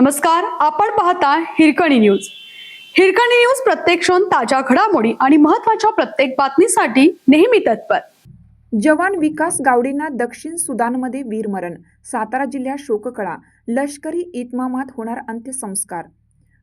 नमस्कार आपण पाहता हिरकणी न्यूज. हिरकणी न्यूज प्रत्येक क्षण ताज्या घडामोडी आणि महत्त्वाच्या प्रत्येक बातमीसाठी नेहमी तत्पर. जवान विकास गावडेंना दक्षिण सुदानमध्ये वीरमरण सातारा जिल्ह्यात शोककळा लष्करी इतमामात होणार अंत्यसंस्कार.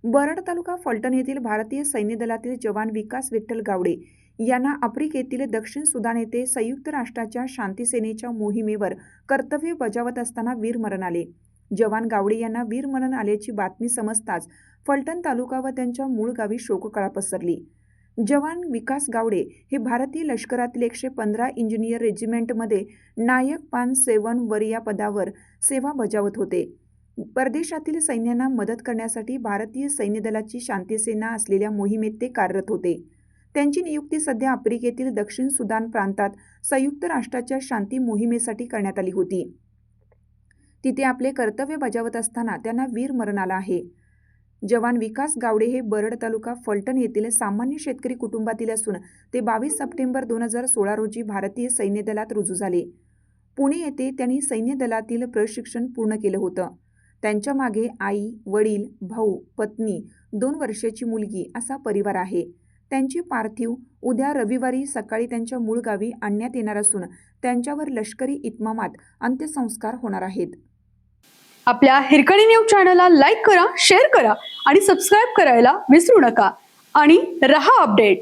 बरड तालुका फलटण येथील भारतीय सैन्य दलातील जवान विकास विठ्ठल गावडे यांना आफ्रिकेतील दक्षिण सुदान येथे संयुक्त राष्ट्राच्या शांतीसेनेच्या मोहिमेवर कर्तव्य बजावत असताना वीरमरण आले. जवान गावडे यांना वीरमरण आल्याची बातमी समजताच फलटण तालुका व त्यांच्या मूळ गावी शोककळा पसरली. जवान विकास गावडे हे भारतीय लष्करातील एकशे पंधरा इंजिनियर रेजिमेंटमध्ये नायक पान सेवन वर या पदावर सेवा बजावत होते. परदेशातील सैन्यांना मदत करण्यासाठी भारतीय सैन्य दलाची शांतीसेना असलेल्या मोहिमेत ते कार्यरत होते. त्यांची नियुक्ती सध्या आफ्रिकेतील दक्षिण सुदान प्रांतात संयुक्त राष्ट्राच्या शांती मोहिमेसाठी करण्यात आली होती. तिथे आपले कर्तव्य बजावत असताना त्यांना वीर मरण आला आहे. जवान विकास गावडे हे बरड तालुका फलटण येथील सामान्य शेतकरी कुटुंबातील असून ते बावीस सप्टेंबर दोन हजार सोळा रोजी भारतीय सैन्य दलात रुजू झाले. पुणे येथे त्यांनी सैन्य दलातील प्रशिक्षण पूर्ण केलं होतं. त्यांच्या मागे आई वडील भाऊ पत्नी दोन वर्षाची मुलगी असा परिवार आहे. त्यांची पार्थिव उद्या रविवारी सकाळी त्यांच्या मूळ गावी आणण्यात येणार असून त्यांच्यावर लष्करी इतमामात अंत्यसंस्कार होणार आहेत. आपल्या हिरकणी न्यूज चॅनलला लाईक करा शेअर करा आणि सबस्क्राईब करायला विसरू नका. आणि रहा अपडेट.